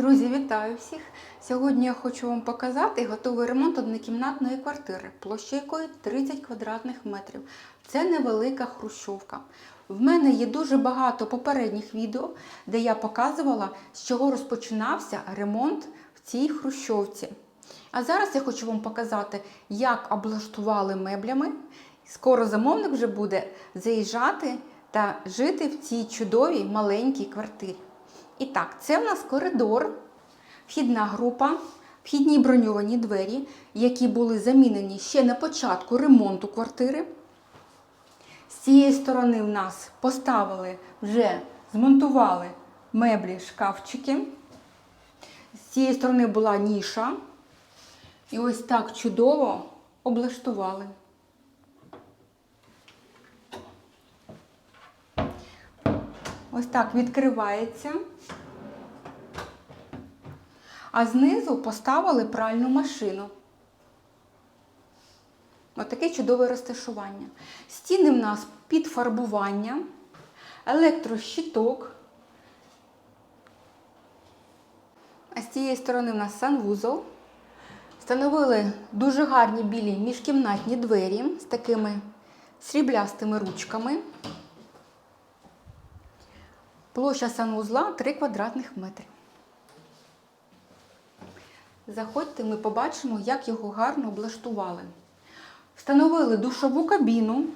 Друзі, вітаю всіх! Сьогодні я хочу вам показати готовий ремонт однокімнатної квартири, площа якої 30 квадратних метрів. Це невелика хрущовка. В мене є дуже багато попередніх відео, де я показувала, з чого розпочинався ремонт в цій хрущовці. А зараз я хочу вам показати, як облаштували меблями. Скоро замовник вже буде заїжджати та жити в цій чудовій маленькій квартирі. І так, це в нас коридор, вхідна група, вхідні броньовані двері, які були замінені ще на початку ремонту квартири. З цієї сторони в нас поставили, вже змонтували меблі, шкафчики. З цієї сторони була ніша. І ось так чудово облаштували. Ось так відкривається. А знизу поставили пральну машину. Отаке чудове розташування. Стіни в нас під фарбування, електрощиток. А з цієї сторони в нас санвузол. Встановили дуже гарні білі міжкімнатні двері з такими сріблястими ручками. Площа санвузла 3 квадратних метри. Заходьте, ми побачимо, як його гарно облаштували. Встановили душову кабіну.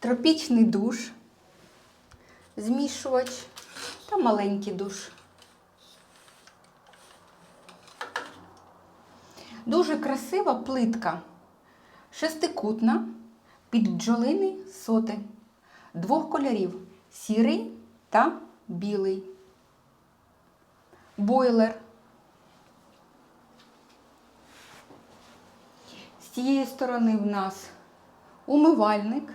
Тропічний душ, змішувач та маленький душ. Дуже красива плитка, шестикутна, під бджолиний соти, двох кольорів сірий та білий. Бойлер. З цієї сторони в нас умивальник,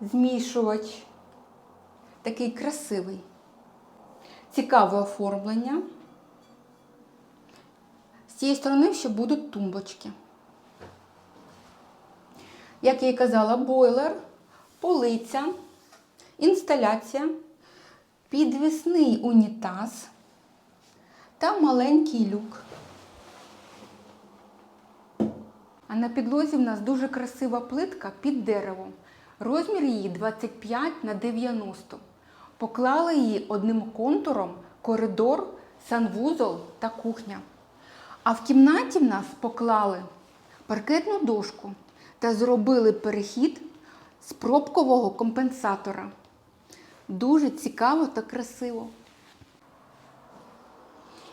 змішувач, такий красивий, цікаве оформлення. З цієї сторони ще будуть тумбочки. Як я і казала, бойлер, полиця, інсталяція, підвісний унітаз та маленький люк. А на підлозі в нас дуже красива плитка під деревом. Розмір її 25 на 90. Поклали її одним контуром коридор, санвузол та кухня. А в кімнаті в нас поклали паркетну дошку та зробили перехід з пробкового компенсатора. Дуже цікаво та красиво.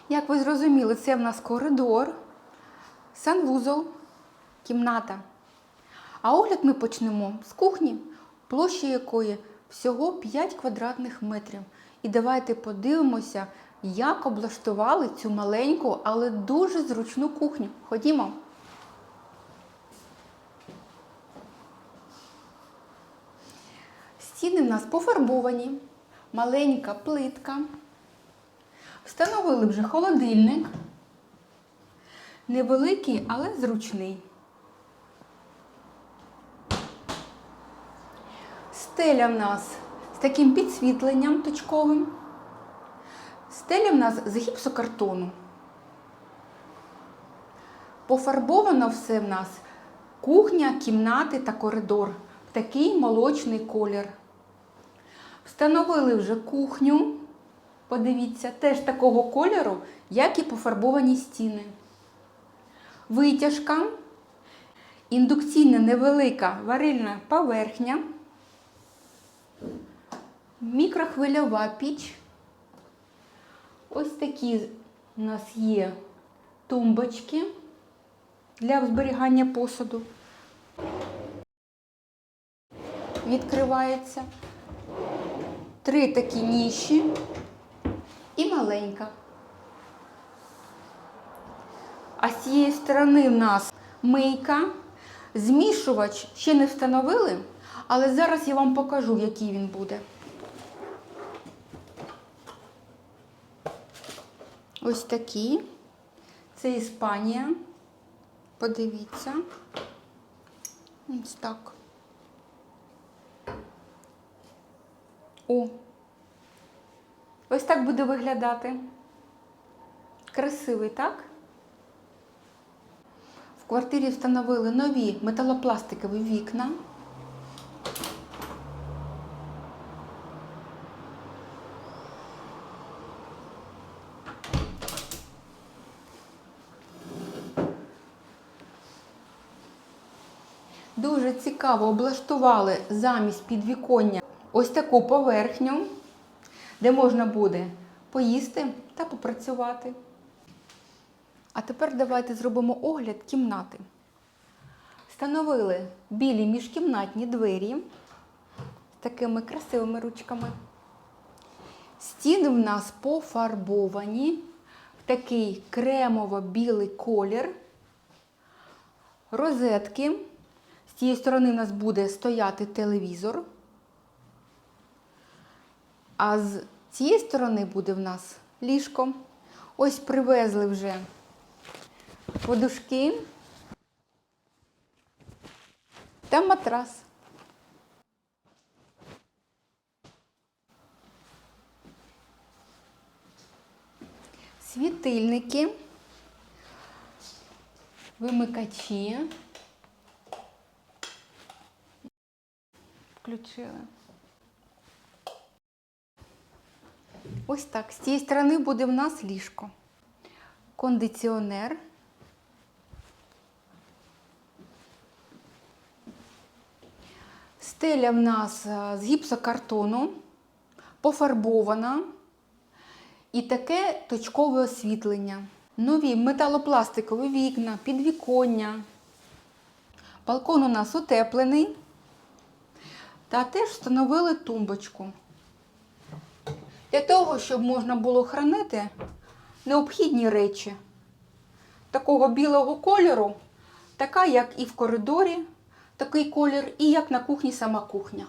Як ви зрозуміли, це в нас коридор, санвузол, кімната. А огляд ми почнемо з кухні, площа якої всього 5 квадратних метрів. І давайте подивимося, як облаштували цю маленьку, але дуже зручну кухню. Ходімо. Стіни в нас пофарбовані, маленька плитка. Встановили вже холодильник. Невеликий, але зручний. Стеля в нас з таким підсвітленням точковим. Стеля в нас з гіпсокартону. Пофарбовано все в нас кухня, кімнати та коридор. В такий молочний колір. Встановили вже кухню. Подивіться, теж такого кольору, як і пофарбовані стіни. Витяжка, індукційна невелика варильна поверхня, мікрохвильова піч. Ось такі у нас є тумбочки для зберігання посуду. Відкривається. Три такі ніші і маленька. А з цієї сторони в нас мийка. Змішувач ще не встановили, але зараз я вам покажу, який він буде. Ось такі. Це Іспанія. Подивіться. Ось так. О. Ось так буде виглядати. Красивий, так? В квартирі встановили нові металопластикові вікна. Дуже цікаво облаштували замість підвіконня ось таку поверхню, де можна буде поїсти та попрацювати. А тепер давайте зробимо огляд кімнати. Встановили білі міжкімнатні двері з такими красивими ручками. Стіни в нас пофарбовані в такий кремово-білий колір. Розетки. З цієї сторони в нас буде стояти телевізор. А з цієї сторони буде в нас ліжко. Ось привезли вже подушки та матрас. Світильники, вимикачі. Включили. Ось так. З цієї сторони буде в нас ліжко. Кондиціонер. Стеля в нас е, з гіпсокартону, пофарбована і таке точкове освітлення. Нові металопластикові вікна, підвіконня. Балкон у нас утеплений. Та теж встановили тумбочку. Для того, щоб можна було хранити необхідні речі такого білого кольору, така, як і в коридорі, такий колір, і як на кухні сама кухня.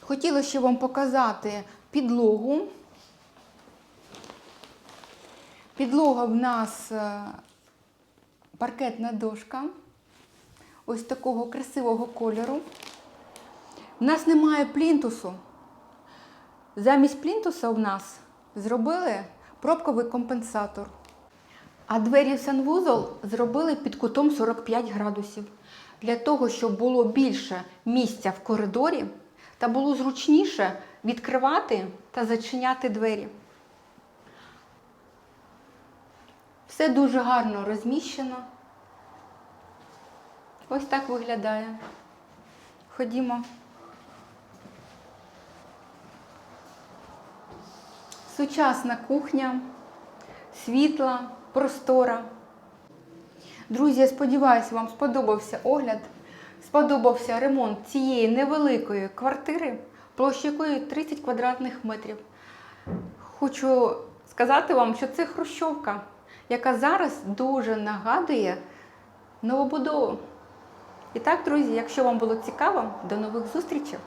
Хотіла ще вам показати підлогу. Підлога в нас е, паркетна дошка ось такого красивого кольору. У нас немає плінтусу. Замість плінтуса у нас зробили пробковий компенсатор. А двері в санвузол зробили під кутом 45 градусів. Для того, щоб було більше місця в коридорі та було зручніше відкривати та зачиняти двері. Все дуже гарно розміщено. Ось так виглядає. Ходімо. Сучасна кухня, світла, простора. Друзі, я сподіваюся, вам сподобався огляд, сподобався ремонт цієї невеликої квартири, площа якої 30 квадратних метрів. Хочу сказати вам, що це хрущовка, яка зараз дуже нагадує новобудову. І так, друзі, якщо вам було цікаво, до нових зустрічей!